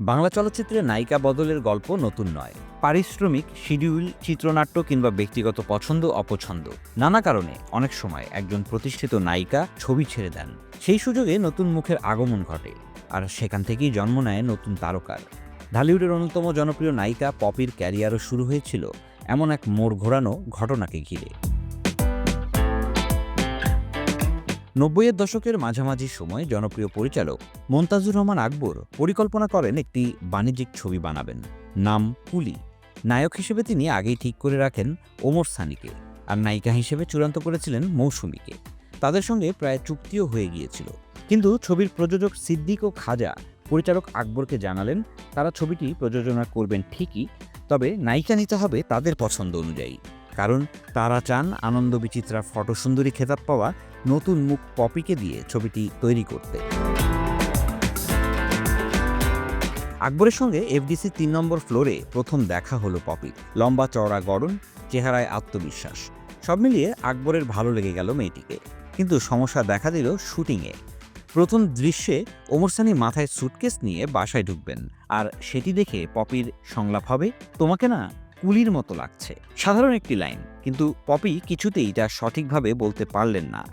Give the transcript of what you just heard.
বাংলা চলচ্চিত্রে নায়িকা বদলের গল্প নতুন নয়। পারিশ্রমিক, শিডিউল, চিত্রনাট্য কিংবা ব্যক্তিগত পছন্দ, অপছন্দ। নানা কারণে অনেক সময় একজন প্রতিষ্ঠিত নায়িকা ছবি ছেড়ে দেন। সেই সুযোগে নতুন মুখের আগমন ঘটে আর সেখান থেকেই জন্ম নেয় নতুন তারকার। ঢালিউডের অন্যতম জনপ্রিয় নায়িকা পপির ক্যারিয়ারও শুরু হয়েছিল এমন এক মোড় ঘোরানো ঘটনাকে ঘিরে। নব্বইয়ের দশকের মাঝামাঝি সময় জনপ্রিয় পরিচালক মন্তাজুর রহমান আকবর পরিকল্পনা করেন একটি বাণিজ্যিক ছবি বানাবেন, নাম কুলি। নায়ক হিসেবে তিনি আগেই ঠিক করে রাখেন ওমর সানিকে আর নায়িকা হিসেবে চূড়ান্ত করেছিলেন মৌসুমীকে। তাদের সঙ্গে প্রায় চুক্তিও হয়ে গিয়েছিল। কিন্তু ছবির প্রযোজক সিদ্দিক ও খাজা পরিচালক আকবরকে জানালেন, তারা ছবিটি প্রযোজনা করবেন ঠিকই, তবে নায়িকা নিতে হবে তাদের পছন্দ অনুযায়ী। কারণ তারা চান আনন্দ বিচিত্রা ফটোসুন্দরী খেতাব পাওয়া নতুন মুখ পপিকে দিয়ে ছবিটি তৈরি করতে। আকবরের সঙ্গে এফডিসি তিন নম্বর ফ্লোরে প্রথম দেখা হলো পপি। লম্বা, চওড়া গড়ন, চেহারায় আত্মবিশ্বাস। সব মিলিয়ে আকবরের ভালো লেগে গেল মেয়েটিকে। কিন্তু সমস্যা দেখা দিল শুটিংয়ে। প্রথম দৃশ্যে ওমর সানি মাথায় সুটকেস নিয়ে বাসায় ঢুকবেন। আর সেটি দেখে পপির সংলাপ হবে, তোমাকে না কুলির মতো লাগছে। সাধারণ একটি লাইন কিন্তু পপি কিছুতেই তা সঠিকভাবে বলতে পারলেন না।